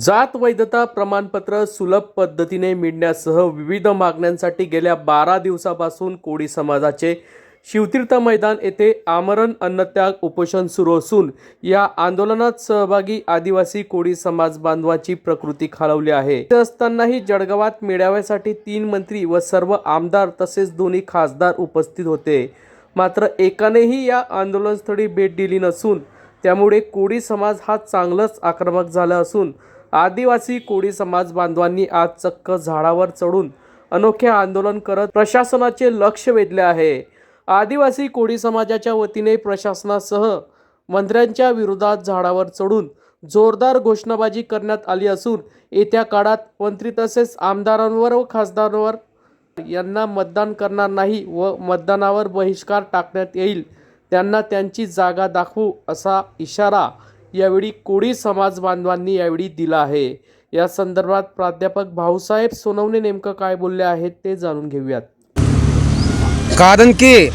जात वैधता प्रमाणपत्र सुलभ पद्धतीने मिळण्यासह विविध मागण्यांसाठी गेल्या बारा दिवसापासून कोळी समाजाचे शिवतीर्थ मैदान येथे आमरण अन्नत्याग उपोषण सुरू असून या आंदोलनात सहभागी आदिवासी कोळी समाज बांधवाची प्रकृती खालवली आहे. असतानाही जळगावात मेळाव्यासाठी तीन मंत्री व सर्व आमदार तसेच दोन्ही खासदार उपस्थित होते. मात्र एकानेही या आंदोलनस्थळी भेट दिली नसून त्यामुळे कोळी समाज हा चांगलाच आक्रमक झाला असून आदिवासी कोळी समाज बांधवांनी आज चक्क झाडावर चढून अनोखे आंदोलन करत प्रशासनाचे लक्ष वेधले आहे. आदिवासी कोळी समाजाच्या वतीने प्रशासनासह मंत्र्यांच्या विरोधात झाडावर चढून जोरदार घोषणाबाजी करण्यात आली असून येत्या काळात मंत्री तसेच आमदारांवर व खासदारांवर यांना मतदान करणार नाही व मतदानावर बहिष्कार टाकण्यात येईल. त्यांना त्यांची जागा दाखवू असा इशारा यावेळी कोळी समाज बांधवांनी यावेळी दिला आहे. या संदर्भात प्राध्यापक भाऊसाहेब सोनवणे नेमकं काय बोलले आहेत ते जाणून घेऊयात. कारण की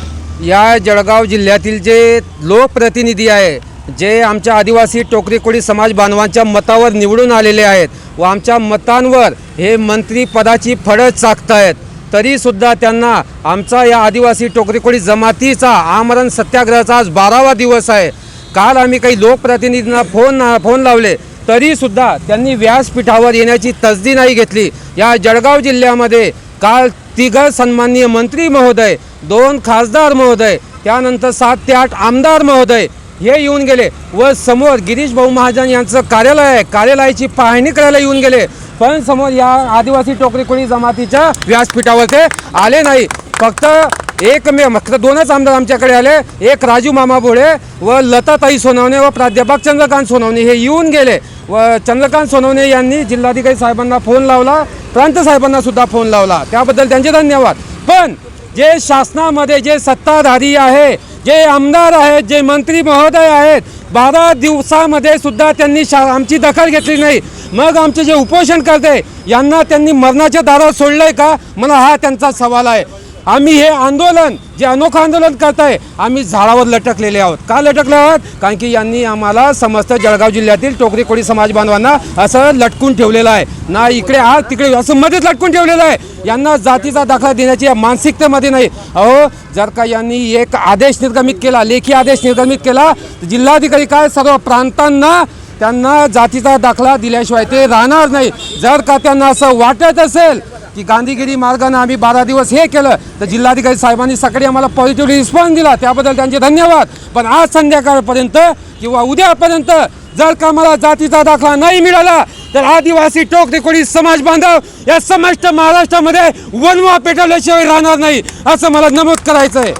या जळगाव जिल्ह्यातील जे लोकप्रतिनिधी आहे जे आमच्या आदिवासी टोकरी कोळी समाज बांधवांच्या मतावर निवडून आलेले आहेत व आमच्या मतांवर हे मंत्री पदाची फळं चाकत आहेत तरीसुद्धा त्यांना आमचा या आदिवासी टोकरी कोळी जमातीचा आमरण सत्याग्रहाचा आज बारावा दिवस आहे. काल आम्ही काही लोकप्रतिनिधींना फोन फोन लावले तरीसुद्धा त्यांनी व्यासपीठावर येण्याची तसदी नाही घेतली. या जळगाव जिल्ह्यामध्ये काल तिघ सन्माननीय मंत्री महोदय दोन खासदार महोदय त्यानंतर सात ते आठ आमदार महोदय हे येऊन गेले व समोर गिरीश भाऊ महाजन यांचं कार्यालय आहे कार्यालयाची पाहणी करायला येऊन गेले. पण समोर या आदिवासी टोकरी कोळी जमातीच्या व्यासपीठावर ते आले नाही. फक्त एक मे फक्त दोनच आमदार आमच्याकडे आले. एक राजू मामा भोळे व लताताई सोनवणे व प्राध्यापक चंद्रकांत सोनवणे हे येऊन गेले. व चंद्रकांत सोनवणे यांनी जिल्हाधिकारी साहेबांना फोन लावला प्रांत साहेबांना सुद्धा फोन लावला. त्याबद्दल त्यांचे धन्यवाद. पण जे शासनामध्ये जे सत्ताधारी आहे जे आमदार आहेत जे मंत्री महोदय आहेत बारा दिवसामध्ये सुद्धा त्यांनी शा आमची दखल घेतली नाही. मग आमचे जे उपोषण करते यांना त्यांनी मरणाच्या दारात सोडलंय का? मला हा त्यांचा सवाल आहे. आम्ही हे आंदोलन जे अनोखं आंदोलन करत आहे आम्ही झाडावर लटकलेले आहोत. का लटकले आहोत? कारण की यांनी आम्हाला समस्त जळगाव जिल्ह्यातील टोकरी कोळी समाज बांधवांना असं लटकून ठेवलेलं आहे. ना इकडे आज तिकडे असं मध्येच लटकून ठेवलेलं आहे. यांना जातीचा दाखला देण्याची या मानसिकतेमध्ये नाही. अहो जर का यांनी एक आदेश निर्गमित केला लेखी आदेश निर्गमित केला तर जिल्हाधिकारी काय सर्व प्रांतांना त्यांना जातीचा दाखला दिल्याशिवाय ते राहणार नाही. जर का त्यांना असं वाटत असेल की गांधीगिरी मार्गाने आम्ही बारा दिवस हे केलं. तर जिल्हाधिकारी साहेबांनी सकाळी आम्हाला पॉझिटिव्ह रिस्पॉन्स दिला. त्याबद्दल त्यांचे धन्यवाद. पण आज संध्याकाळपर्यंत किंवा उद्यापर्यंत जर का मला जातीचा दाखला नाही मिळाला तर आदिवासी टोक कोणी समाज बांधव या समस्त महाराष्ट्रामध्ये वनवा पेटवल्याशिवाय राहणार नाही असं मला नमूद करायचं आहे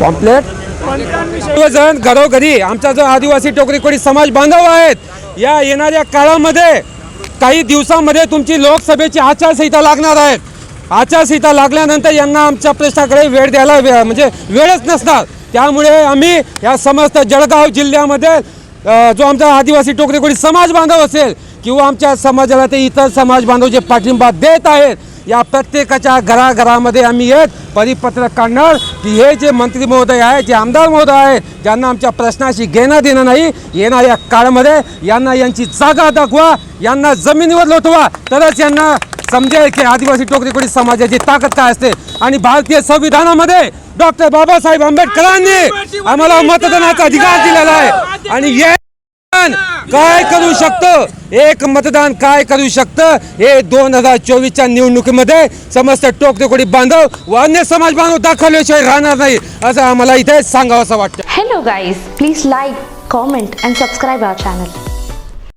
पॉम्पलेट सर्वजण घरोघरी आमचा जो आदिवासी टोकरी कोळी समाज बांधव आहेत या येणाऱ्या काळामध्ये काही दिवसामध्ये तुमची लोकसभेची आचारसंहिता लागणार आहेत आचारसंहिता लागल्यानंतर यांना आमच्या प्रश्नाकडे वेळ द्यायला वे- म्हणजे वेळच नसणार. त्यामुळे आम्ही या समस्त जळगाव जिल्ह्यामध्ये जो आमचा आदिवासी टोकरी समाज बांधव असेल किंवा आमच्या समाजाला ते इतर समाज बांधव जे पाठिंबा देत आहेत या प्रत्येकाच्या घराघरामध्ये आम्ही येत परिपत्रक काढणार की हे जे मंत्री महोदय आहेत जे आमदार महोदय आहेत ज्यांना आमच्या प्रश्नाशी घेणं देणं नाही येणाऱ्या काळामध्ये यांना यांची जागा दाखवा यांना जमिनीवर लोटवा. तरच यांना समजेल की आदिवासी टोकरी कोळी समाजाची ताकद काय असते. आणि भारतीय संविधानामध्ये डॉक्टर बाबासाहेब आंबेडकरांनी आम्हाला मतदानाचा अधिकार दिलेला आहे. आणि काय करू शकतं? एक मतदान काय करू शकतं? हे दोन हजार चोवीसच्या निवडणुकीमध्ये समस्त टोकटोकडी बांधव व अन्य समाज बांधव दाखवल्याशिवाय राहणार नाही असं आम्हाला इथे सांगावं असं वाटतं. Hello guys please like comment and subscribe our channel